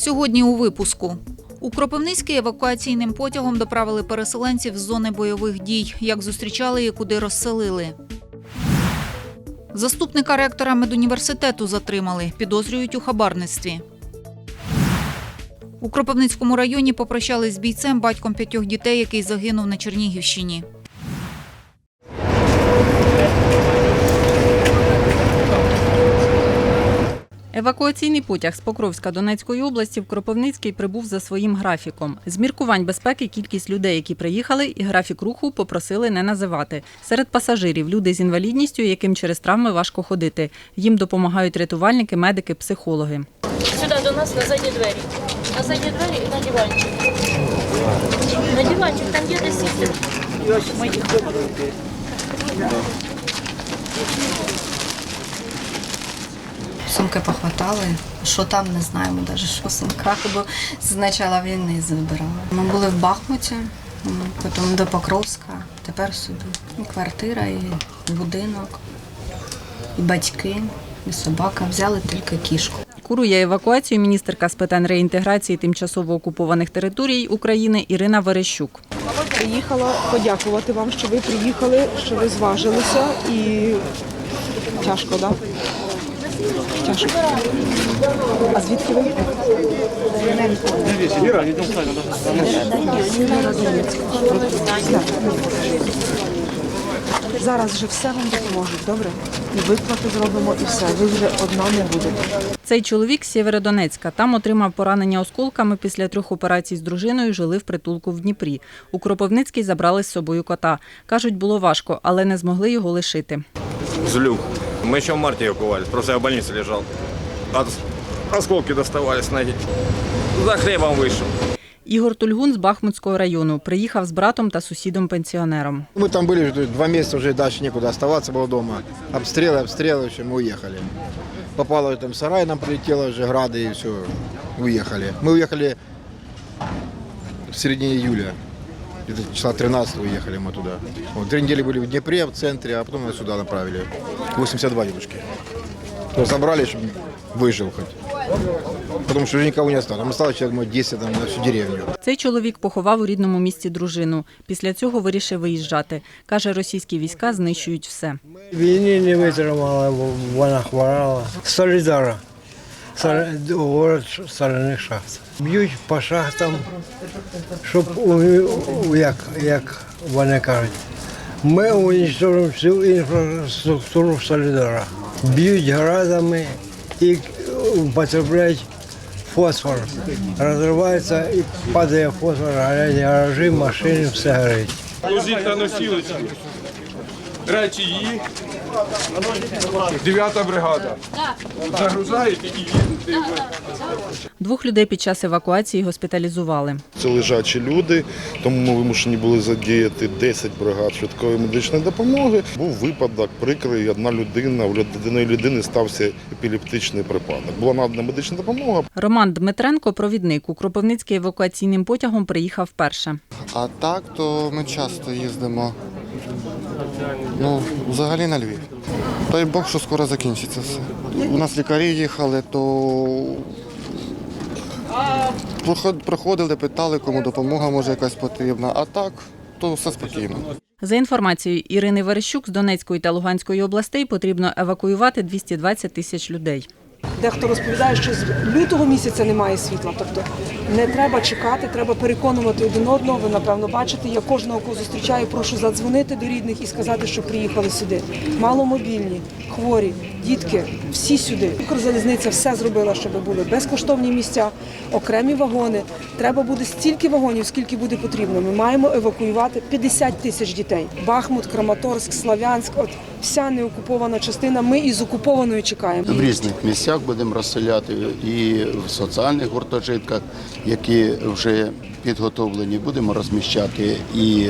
Сьогодні у випуску. У Кропивницький евакуаційним потягом доправили переселенців з зони бойових дій. Як зустрічали і куди розселили. Заступника ректора медуніверситету затримали. Підозрюють у хабарництві. У Кропивницькому районі попрощались з бійцем, батьком п'ятьох дітей, який загинув на Чернігівщині. Евакуаційний потяг з Покровська Донецької області в Кропивницький прибув за своїм графіком. З міркувань безпеки кількість людей, які приїхали, і графік руху попросили не називати. Серед пасажирів люди з інвалідністю, яким через травми важко ходити. Їм допомагають рятувальники, медики, психологи. Сюди до нас на задні двері. На задні двері і на диванчик. На диванчик, там є сісти. Сумки похватали. Що там, не знаємо навіть, що в сумках, бо з початку війни забирали. Ми були в Бахмуті, потім до Покровська, тепер сюди. І квартира, і будинок, і батьки, і собака. Взяли тільки кішку. Курує евакуацію міністерка з питань реінтеграції тимчасово окупованих територій України Ірина Верещук. Приїхала подякувати вам, що ви приїхали, що ви зважилися і тяжко, так? Да? Тяжко. А звідки ви? Зараз вже все вам допоможуть, добре? І виплати зробимо, і все. Ви вже одна не будете. Цей чоловік з Сєвєродонецька. Там отримав поранення осколками після трьох операцій з дружиною. Жили в притулку в Дніпрі. У Кропивницький забрали з собою кота. Кажуть, було важко, але не змогли його лишити. Злюк. Мы еще в марте эвакуировались, просто я в больнице лежал. От осколки доставались с ноги. За хлебом вышел. Ігор Тульгун з Бахмутського району приїхав з братом та сусідом-пенсіонером. Мы там были то есть два месяца, уже дальше некуда оставаться было дома. Обстрелы, обстрелы, все, мы уехали. Попало там сарай, нам прилетело уже грады и все, уехали. Мы уехали в середине июля. Где-то числа 13 уехали мы туда. Вот, три недели были в Днепре, в центре, а потом нас сюда направили. 82 дедушки. То забрали, чтобы выжил хоть. Потому что уже никого не осталось. Там осталось человек, может, 10 там, на всю деревню. Цей чоловік поховав у рідному місті дружину. Після цього вирішив виїжджати. Каже, російські війська знищують все. Війни не витримала, бо вона хворала. Солідара. Город соляних шахт. Б'ють по шахтам, щоб, як, як вони кажуть, ми уничтожимо всю інфраструктуру Солідара. Б'ють градами і употребляють фосфор. Розривається і падає фосфор, горять гаражі, машини, все горить. Ложіть на носілочки. Речі їх. Дев'ята бригада. Загружаєте і їдете. Двох людей під час евакуації госпіталізували. Це лежачі люди, тому ми вимушені були задіяти 10 бригад швидкої медичної допомоги. Був випадок прикрий, одна людина, у однієї людини стався епілептичний припадок. Була надана медична допомога. Роман Дмитренко, провідник у Кропивницький евакуаційним потягом приїхав вперше. А так, то ми часто їздимо. Ну, взагалі на Львів. Дай Бог, що скоро закінчиться все. У нас лікарі їхали, то проход- приходили, питали, кому допомога може якась потрібна. А так, то все спокійно. За інформацією Ірини Верещук, з Донецької та Луганської областей потрібно евакуювати 220 тисяч людей. Дехто розповідає, що з лютого місяця немає світла. Тобто не треба чекати, треба переконувати один одного. Ви напевно бачите. Я кожного кого зустрічаю, прошу задзвонити до рідних і сказати, що приїхали сюди. Маломобільні, хворі, дітки, всі сюди. Укрзалізниця все зробила, щоб були безкоштовні місця, окремі вагони. Треба буде стільки вагонів, скільки буде потрібно. Ми маємо евакуювати 50 тисяч дітей. Бахмут, Краматорськ, Славянськ, от вся неокупована частина. Ми із окупованою чекаємо. В різних місцях будемо розселяти і в соціальних гуртожитках, які вже підготовлені. Будемо розміщати і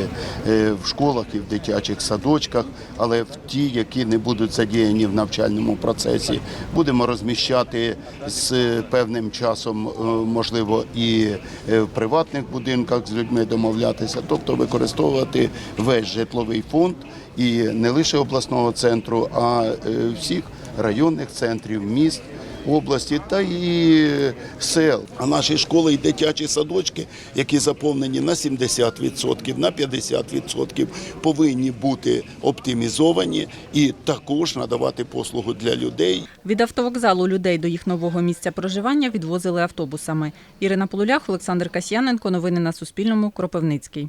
е, в школах, і в дитячих садочках, але в ті, які не будуть задіяні в навчальному процесі, будемо розміщати з певним часом, е, можливо, і е, в приватних будинках з людьми домовлятися, тобто використовувати весь житловий фонд і не лише обласного центру, а всіх районних центрів міст. Області та і сел. А наші школи і дитячі садочки, які заповнені на 70%, на 50%, повинні бути оптимізовані і також надавати послугу для людей. Від автовокзалу людей до їх нового місця проживання відвозили автобусами. Ірина Полулях, Олександр Касьяненко. Новини на Суспільному. Кропивницький.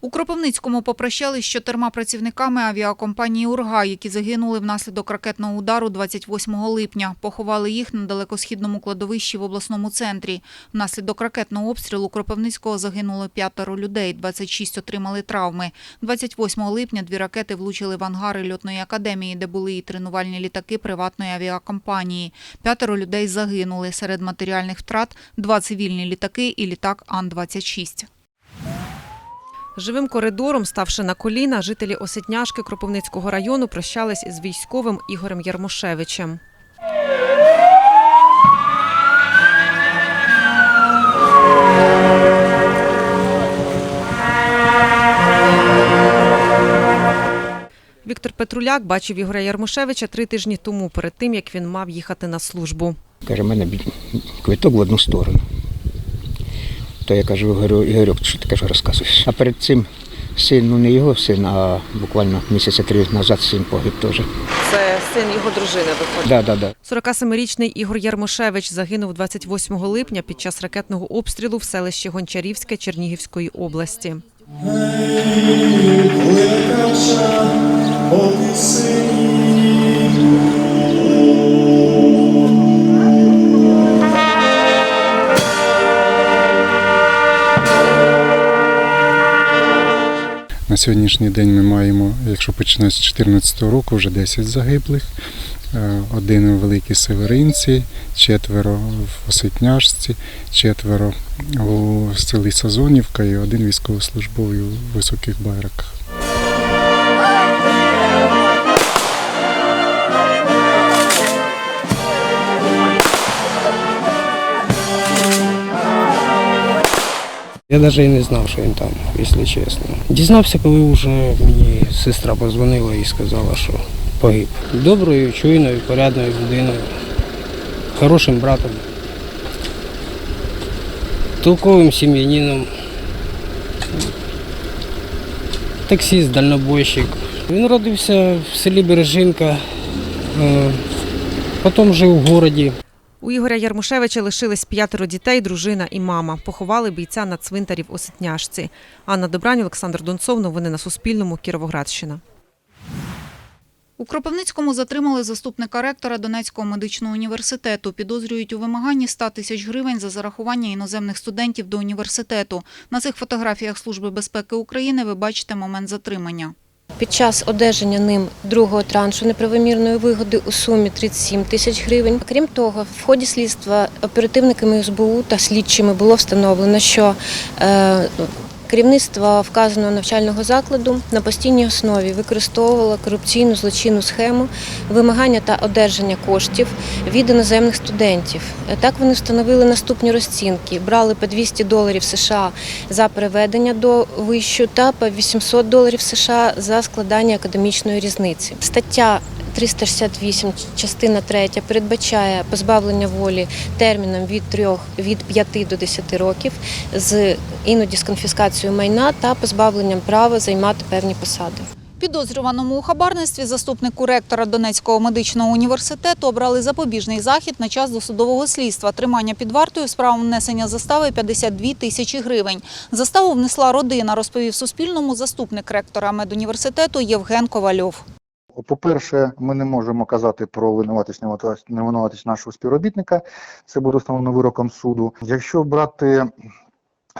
У Кропивницькому попрощались з чотирма працівниками авіакомпанії «Урга», які загинули внаслідок ракетного удару 28 липня. Поховали їх на далекосхідному кладовищі в обласному центрі. Внаслідок ракетного обстрілу Кропивницького загинуло п'ятеро людей, 26 отримали травми. 28 липня дві ракети влучили в ангари льотної академії, де були і тренувальні літаки приватної авіакомпанії. П'ятеро людей загинули. Серед матеріальних втрат – два цивільні літаки і літак Ан-26. Живим коридором, ставши на коліна, жителі Осетняшки Кропивницького району прощались з військовим Ігорем Ярмошевичем. Віктор Петруляк бачив Ігоря Ярмошевича три тижні тому, перед тим як він мав їхати на службу. Каже, мене квиток в одну сторону. То я кажу, Ігорю, Ігорю, що ти каже, розказуєш? А перед цим син, ну не його син, а буквально місяця три назад син погиб теж. Це син його дружини виходить. Да, да, да. 47-річний Ігор Ярмошевич загинув 28 липня під час ракетного обстрілу в селищі Гончарівське Чернігівської області. На сьогоднішній день ми маємо, якщо починати з 2014 року, вже 10 загиблих, Е, один у Великій Северинці, четверо в Осетняшці, четверо у селі Сазонівка і один військовослужбовий у Високих Байраках. Я навіть і не знав, що він там, якщо чесно. Дізнався, коли вже мені сестра позвонила і сказала, що погиб. Доброю, чуйною, порядною людиною, хорошим братом, толковим сім'янином, таксист, дальнобойщик. Він родився в селі Бережинка, е, потім жив у городі. У Ігоря Ярмошевича лишились п'ятеро дітей, дружина і мама. Поховали бійця на цвинтарі в Осетняшці. Анна Добрань, Олександр Донцов. Новини на Суспільному. Кіровоградщина. У Кропивницькому затримали заступника ректора Донецького медичного університету. Підозрюють у вимаганні 100 тисяч гривень за зарахування іноземних студентів до університету. На цих фотографіях Служби безпеки України ви бачите момент затримання. Під час одержання ним другого траншу неправомірної вигоди у сумі 37 тисяч гривень. Крім того, в ході слідства оперативниками СБУ та слідчими було встановлено, що е, керівництво вказаного навчального закладу на постійній основі використовувало корупційну злочинну схему вимагання та одержання коштів від іноземних студентів. Так вони встановили наступні розцінки: брали по 200 доларів США за переведення до вищу та по 800 доларів США за складання академічної різниці. Стаття 368, частина 3 передбачає позбавлення волі терміном від 3, від 5 до 10 років з іноді з конфіскацією майна та позбавленням права займати певні посади. Підозрюваному у хабарництві заступнику ректора Донецького медичного університету обрали запобіжний захід на час досудового слідства. Тримання під вартою з правом внесення застави 52 тисячі гривень. Заставу внесла родина, розповів Суспільному заступник ректора медуніверситету Євген Ковальов. По-перше, ми не можемо казати про винуватість невинуватість- нашого співробітника. Це буде встановлено вироком суду. Якщо брати,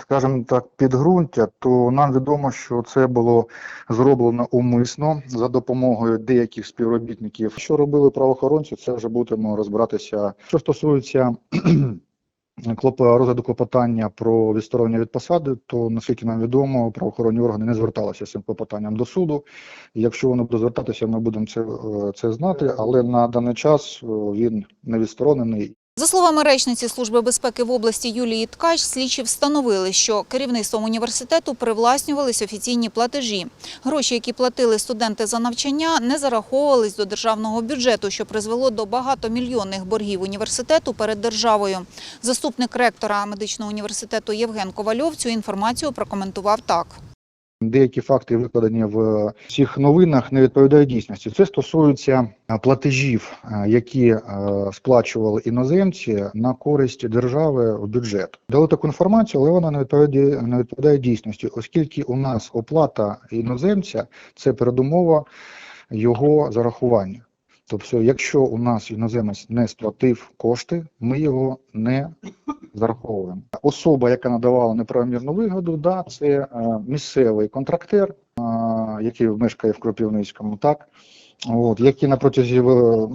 скажімо так, підґрунтя, то нам відомо, що це було зроблено умисно за допомогою деяких співробітників. Що робили правоохоронці, це вже будемо розбиратися. Що стосується розгляду клопотання про відсторонення від посади, то наскільки нам відомо, правоохоронні органи не зверталися з цим клопотанням до суду. Якщо воно буде звертатися, ми будемо це, е, це знати, але на даний час е, він не відсторонений. За словами речниці Служби безпеки в області Юлії Ткач, слідчі встановили, що керівництвом університету привласнювались офіційні платежі. Гроші, які платили студенти за навчання, не зараховувались до державного бюджету, що призвело до багатомільйонних боргів університету перед державою. Заступник ректора медичного університету Євген Ковальов цю інформацію прокоментував так. Деякі факти, викладені в цих новинах, не відповідають дійсності. Це стосується е, платежів, е, які е, сплачували іноземці на користь держави в бюджет. Дали таку інформацію, але вона не відповідає, не відповідає дійсності, оскільки у нас оплата іноземця це передумова його зарахування. Тобто, якщо у нас іноземець не сплатив кошти, ми його не зараховуємо. Особа, яка надавала неправомірну вигоду, да, це е, місцевий контрактер, е, який мешкає в Кропивницькому, так, от, який на протязі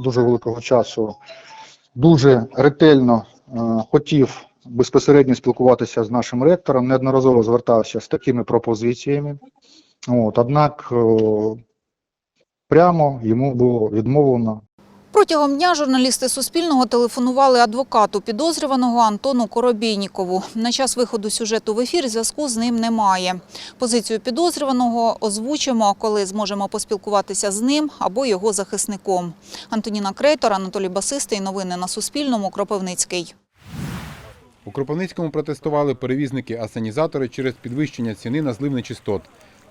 дуже великого часу дуже ретельно е, хотів безпосередньо спілкуватися з нашим ректором, неодноразово звертався з такими пропозиціями. От, однак прямо йому було відмовлено Протягом дня журналісти Суспільного телефонували адвокату підозрюваного Антону Коробійнікову. На час виходу сюжету в ефір зв'язку з ним немає. Позицію підозрюваного озвучимо, коли зможемо поспілкуватися з ним або його захисником. Антоніна Крейтор, Анатолій Басистий. Новини на Суспільному. Кропивницький. У Кропивницькому протестували перевізники-асанізатори через підвищення ціни на злив нечистот.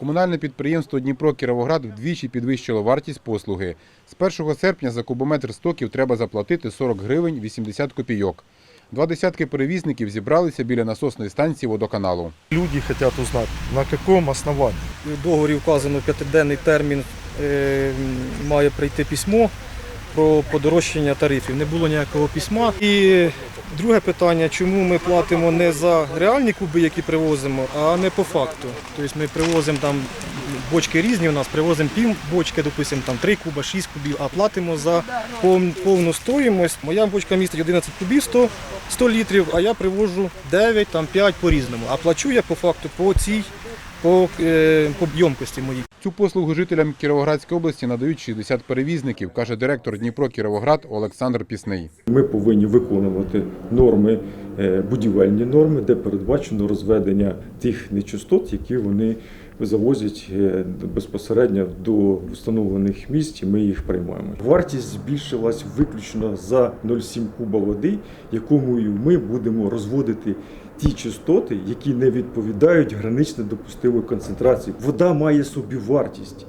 Комунальне підприємство Дніпро Кіровоград вдвічі підвищило вартість послуги. З 1 серпня за кубометр стоків треба заплатити 40 гривень 80 копійок. Два десятки перевізників зібралися біля насосної станції водоканалу. Люди хотят узнать, на каком основании. В договорі вказано п'ятиденний термін, е, має прийти письмо про подорожчання тарифів. Не було ніякого письма. І друге питання, чому ми платимо не за реальні куби, які привозимо, а не по факту. Тобто ми привозимо там бочки різні у нас, привозимо пів бочки, допустимо, там 3 куба, 6 кубів, а платимо за повну стоїмость. Моя бочка містить 11 кубів 100, 100 літрів, а я привожу 9, там 5 по-різному. А плачу я по факту по цій, по, е, по ємкості моїй. Цю послугу жителям Кіровоградської області надають 60 перевізників, каже директор Дніпро Кіровоград Олександр Пісний. Ми повинні виконувати норми, е, будівельні норми, де передбачено розведення тих нечистот, які вони завозять е, безпосередньо до встановлених місць, і ми їх приймаємо. Вартість збільшилась виключно за 0,7 куба води, якою ми будемо розводити ті частоти, які не відповідають гранично допустимої концентрації. Вода має собі вартість.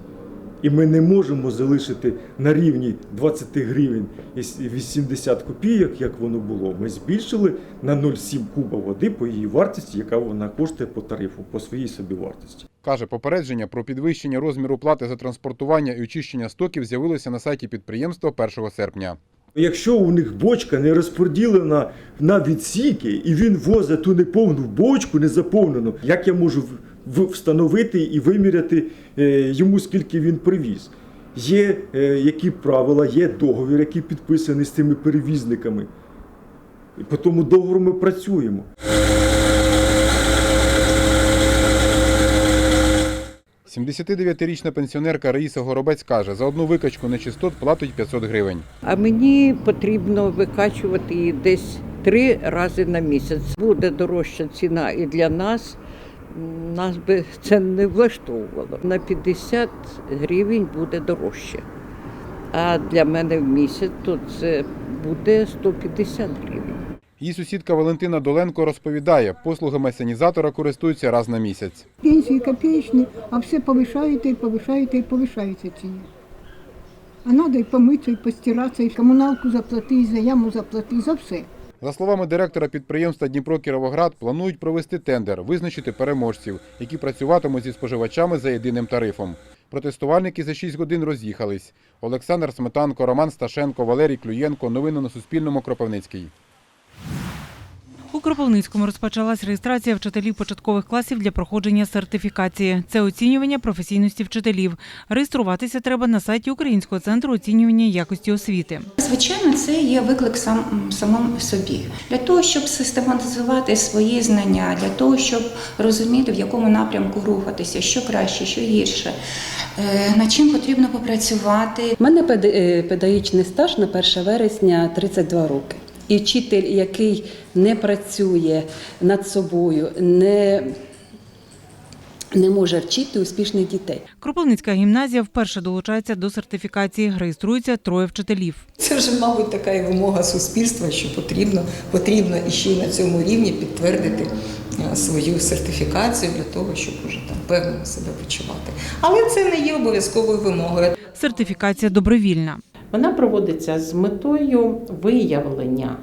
І ми не можемо залишити на рівні 20 гривень і 80 копійок, як воно було. Ми збільшили на 0,7 куба води по її вартості, яка вона коштує по тарифу, по своїй собі вартості. Каже, попередження про підвищення розміру плати за транспортування і очищення стоків з'явилося на сайті підприємства 1 серпня. Якщо у них бочка не розподілена на відсіки, і він возить ту неповну бочку, незаповнену, як я можу встановити і виміряти е, йому, скільки він привіз? Є е, які правила, є договір, який підписаний з цими перевізниками. І по тому договору ми працюємо. – 79-річна пенсіонерка Раїса Горобець каже, за одну викачку нечистот платить 500 гривень. А мені потрібно викачувати її десь три рази на місяць. Буде дорожча ціна і для нас. Нас би це не влаштовувало. На 50 гривень буде дорожче. А для мене в місяць то це буде 150 гривень. Її сусідка Валентина Доленко розповідає, послугами санізатора користуються раз на місяць. Пенсії копеечні, а все повишаєте і повишаєте і повишаєте ціни. А треба і помитися, і постиратися, і комуналку заплати, і за яму заплати, за все. За словами директора підприємства Дніпро Кіровоград, планують провести тендер, визначити переможців, які працюватимуть зі споживачами за єдиним тарифом. Протестувальники за 6 годин роз'їхались. Олександр Сметанко, Роман Сташенко, Валерій Клюєнко. Новини на Суспільному. Кропивницький. У Кропивницькому розпочалась реєстрація вчителів початкових класів для проходження сертифікації. Це оцінювання професійності вчителів. Реєструватися треба на сайті Українського центру оцінювання якості освіти. Звичайно, це є виклик сам самому собі для того, щоб систематизувати свої знання, для того, щоб розуміти, в якому напрямку рухатися, що краще, що гірше, е, над чим потрібно попрацювати. У мене е, педагогічний стаж на 1 вересня 32 роки. І вчитель, який не працює над собою, не, не може вчити успішних дітей. Кропивницька гімназія вперше долучається до сертифікації. Реєструється троє вчителів. Це вже, мабуть, така і вимога суспільства, що потрібно, потрібно і ще й на цьому рівні підтвердити е, свою сертифікацію для того, щоб уже там певно себе почувати. Але це не є обов'язковою вимогою. Сертифікація добровільна. Вона проводиться з метою виявлення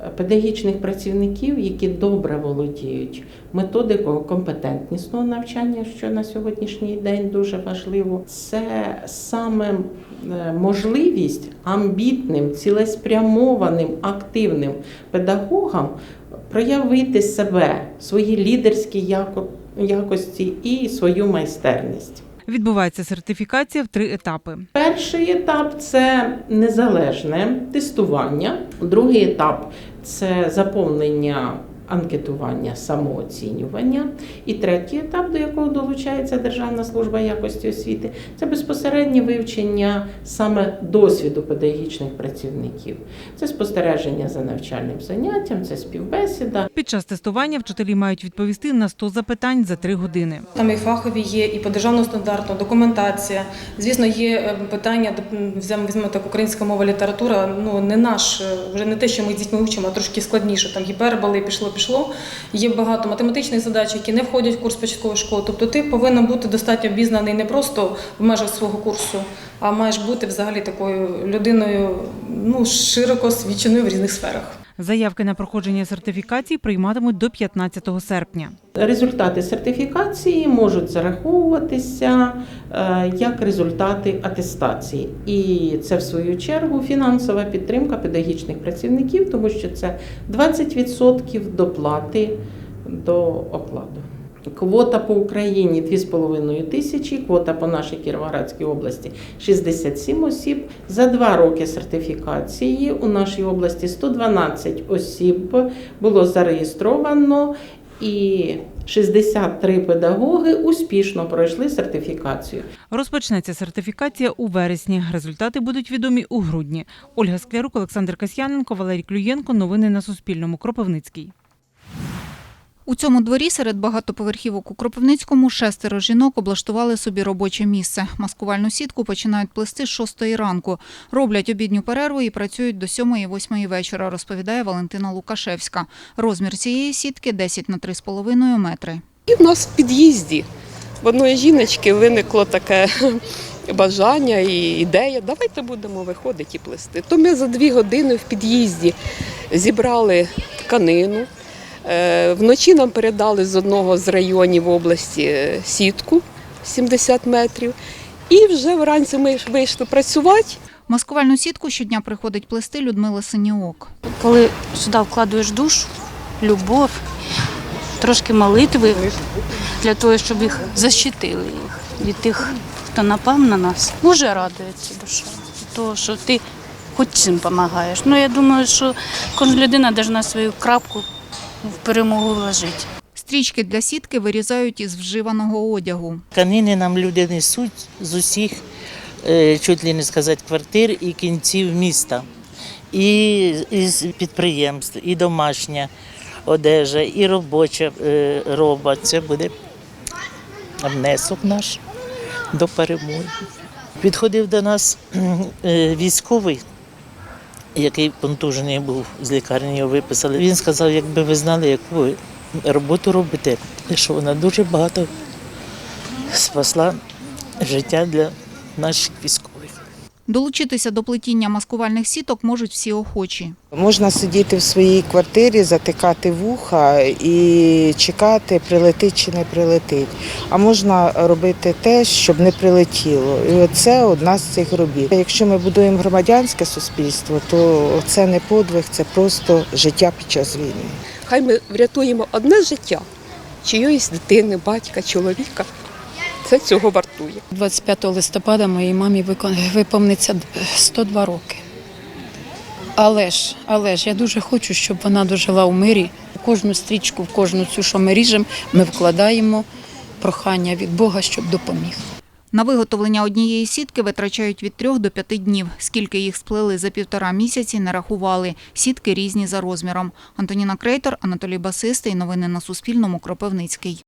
е, педагогічних працівників, які добре володіють методикою компетентнісного навчання, що на сьогоднішній день дуже важливо. Це саме е, можливість амбітним, цілеспрямованим, активним педагогам проявити себе, свої лідерські якості і свою майстерність. Відбувається сертифікація в три етапи. Перший етап це незалежне тестування. Другий етап це заповнення анкетування, самооцінювання. І третій етап, до якого долучається Державна служба якості освіти, це безпосереднє вивчення саме досвіду педагогічних працівників. Це спостереження за навчальним заняттям, це співбесіда. Під час тестування вчителі мають відповісти на 100 запитань за 3 години. Там і фахові є, і по державному стандарту, документація. Звісно, є е, питання, візьмемо так, українська мова, література, ну не наш, е, вже не те, що ми з дітьми вчимо, а трошки складніше. Там гіперболи, пішло, пішло. Є багато математичних задач, які не входять в курс початкової школи. Тобто ти повинен бути достатньо обізнаний не просто в межах свого курсу, а маєш бути взагалі такою людиною ну, широко свідченою в різних сферах. Заявки на проходження сертифікації прийматимуть до 15 серпня. Результати сертифікації можуть зараховуватися е, як результати атестації, і це в свою чергу фінансова підтримка педагогічних працівників, тому що це 20% доплати до окладу. Квота по Україні 2,5 тисячі, квота по нашій Кіровоградській області 67 осіб. За два роки сертифікації у нашій області 112 осіб було зареєстровано і 63 педагоги успішно пройшли сертифікацію. Розпочнеться сертифікація у вересні. Результати будуть відомі у грудні. Ольга Склярук, Олександр Касьяненко, Валерій Клюєнко. Новини на Суспільному. Кропивницький. У цьому дворі серед багатоповерхівок у Кропивницькому шестеро жінок облаштували собі робоче місце. Маскувальну сітку починають плести з 6 ранку. Роблять обідню перерву і працюють до 7-8 вечора, розповідає Валентина Лукашевська. Розмір цієї сітки 10 на 3,5 метри. І в нас в під'їзді в одної жіночки виникло таке бажання і ідея. Давайте будемо виходити і плести. То ми за дві години в під'їзді зібрали тканину. Е, Вночі нам передали з одного з районів області е, сітку 70 метрів. І вже вранці ми вийшли працювати. Маскувальну сітку щодня приходить плести Людмила Синіок. Коли сюди вкладуєш душу, любов, трошки молитви для того, щоб їх защитили їх від тих, хто напав на нас, дуже радується душа. Того, що ти хоч цим допомагаєш. Ну я думаю, що кожна людина повинна свою крапку в перемогу вложити. Стрічки для сітки вирізають із вживаного одягу. Тканини нам люди несуть з усіх, е, чуть ли не сказати, квартир і кінців міста. І із підприємств, і домашня одежа, і робоча е, роба. Це буде внесок наш до перемоги. Підходив до нас е, військовий, який контужений був з лікарні, його виписали. Він сказав, якби ви знали, яку ви роботу робите, що вона дуже багато спасла життя для наших військових. Долучитися до плетіння маскувальних сіток можуть всі охочі. Можна сидіти в своїй квартирі, затикати вуха і чекати, прилетить чи не прилетить. А можна робити те, щоб не прилетіло. І це одна з цих робіт. Якщо ми будуємо громадянське суспільство, то це не подвиг, це просто життя під час війни. Хай ми врятуємо одне життя чиєїсь дитини, батька, чоловіка. Це цього вартує. 25 листопада моїй мамі виповниться 102 роки. Але ж, але ж я дуже хочу, щоб вона дожила у мирі. У кожну стрічку, в кожну цю, що ми ріжемо, ми вкладаємо прохання від Бога, щоб допоміг. На виготовлення однієї сітки витрачають від трьох до п'яти днів. Скільки їх сплели за півтора місяці, не рахували. Сітки різні за розміром. Антоніна Крейтор, Анатолій Басистий. Новини на Суспільному. Кропивницький.